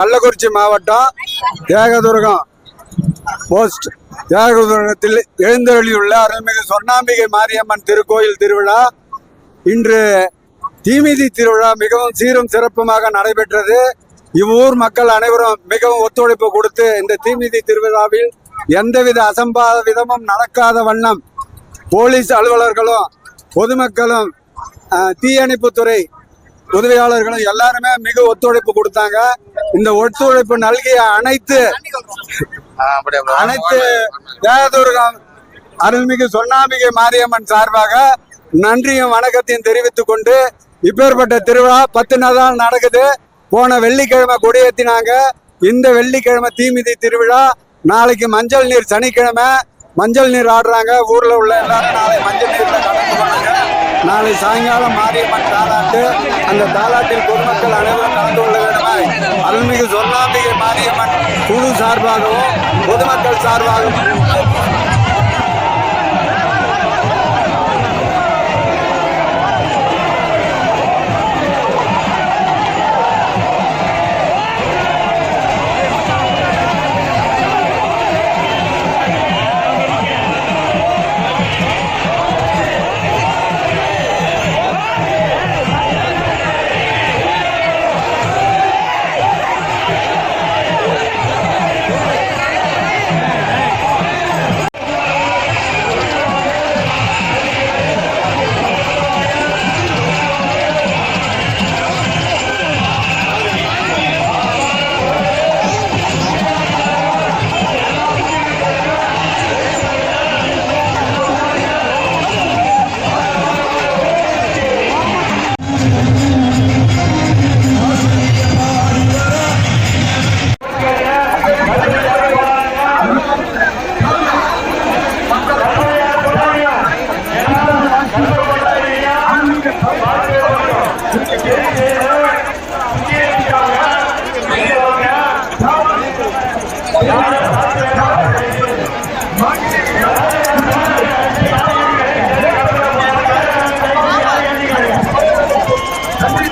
கள்ளக்குறிச்சி மாவட்டம் ஏகதுர்கம் போஸ்ட் ஏகதுர்கத்தில் எழுந்தருளியுள்ள அருள்மிகு சொர்ணாம்பிகை மாரியம்மன் திருக்கோயில் திருவிழா இன்று தீமிதி திருவிழா மிகவும் சீரும் சிறப்புமாக நடைபெற்றது. இவ்வூர் மக்கள் அனைவரும் மிகவும் ஒத்துழைப்பு கொடுத்து இந்த தீமிதி திருவிழாவில் எந்தவித அசம்பாத விதமும் நடக்காத வண்ணம் போலீஸ் அலுவலர்களும் பொதுமக்களும் தீயணைப்புத்துறை உதவியாளர்களும் எல்லாருமே மிக ஒத்துழைப்பு கொடுத்தாங்க. இந்த ஒத்துழைப்பு நல்கிய அனைத்து அனைத்து தேவதுர்கம் அருள்மிகு சொர்ணாம்பிகை மாரியம்மன் சார்பாக நன்றியும் வணக்கத்தையும் தெரிவித்துக் கொண்டு இப்பேற்பட்ட திருவிழா பத்து நாள் நடக்குது. போன வெள்ளிக்கிழமை கொடியேத்தினாங்க. இந்த வெள்ளிக்கிழமை தீமிதி திருவிழா. நாளைக்கு மஞ்சள் நீர் சனிக்கிழமை. மஞ்சள் நீர் ஆடுறாங்க. ஊர்ல உள்ள எல்லாரும் நாளை மஞ்சள் நீர்ல கலந்து நாளை சாயங்காலம் மாரியம்மன் தாலாட்டு. அந்த தாலாட்டில் பொதுமக்கள் அனைவரும் கலந்து கொள்ள வேண்டுமாய் அருள்மிகு சொர்ணாம்பிகை மாரியம்மன் குழு சார்பாகவும் பொதுமக்கள் சார்பாகவும் Yeah.